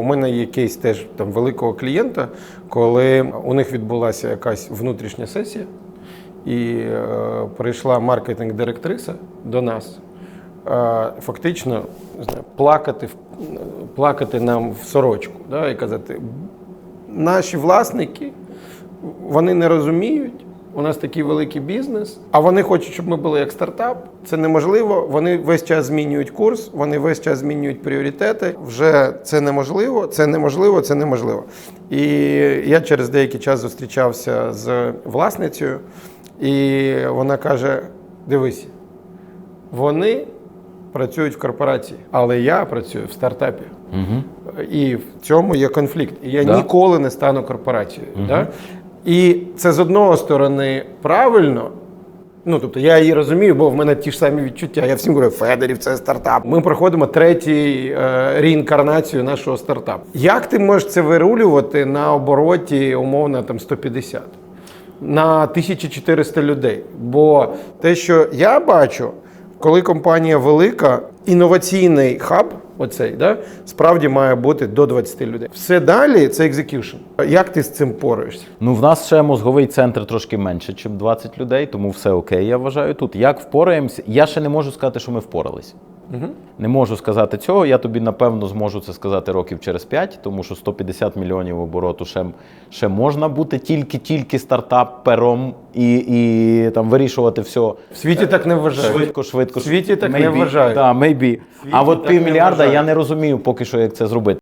У мене є кейс теж там великого клієнта, коли у них відбулася якась внутрішня сесія, і е, прийшла маркетинг-директриса до нас. Е, фактично плакати, плакати нам в сорочку да, і казати, наші власники вони не розуміють. У нас такий великий бізнес, а вони хочуть, щоб ми були як стартап. Це неможливо. Вони весь час змінюють курс, вони весь час змінюють пріоритети. Вже це неможливо, це неможливо, це неможливо. І я через деякий час зустрічався з власницею, і вона каже: дивись, вони працюють в корпорації, але я працюю в стартапі. І в цьому є конфлікт. І я Да. ніколи не стану корпорацією. Да? І це з одного сторони правильно. Ну, тобто я її розумію, бо в мене ті ж самі відчуття. Я всім говорю, Федерів, це стартап. Ми проходимо третій е, реінкарнацію нашого стартапу. Як ти можеш це вирулювати на обороті, умовно, там 150? на 1400 людей. Бо те, що я бачу, коли компанія велика, інноваційний хаб, оцей, да, справді має бути до 20 людей. Все далі це екзекюшн. Як ти з цим пораєшся? Ну, в нас ще мозговий центр трошки менше, ніж 20 людей, тому все окей, я вважаю тут. Як впораємося? Я ще не можу сказати, що ми впорались. Не можу сказати цього. Я тобі напевно зможу це сказати років через 5, тому що 150 мільйонів обороту ще, ще можна бути тільки-тільки стартапером і, і там вирішувати все В світі так не вважають. швидко, швидко. В світі так не Maybe. вважають. Так, maybe. А от півмільярда я не розумію поки що, як це зробити.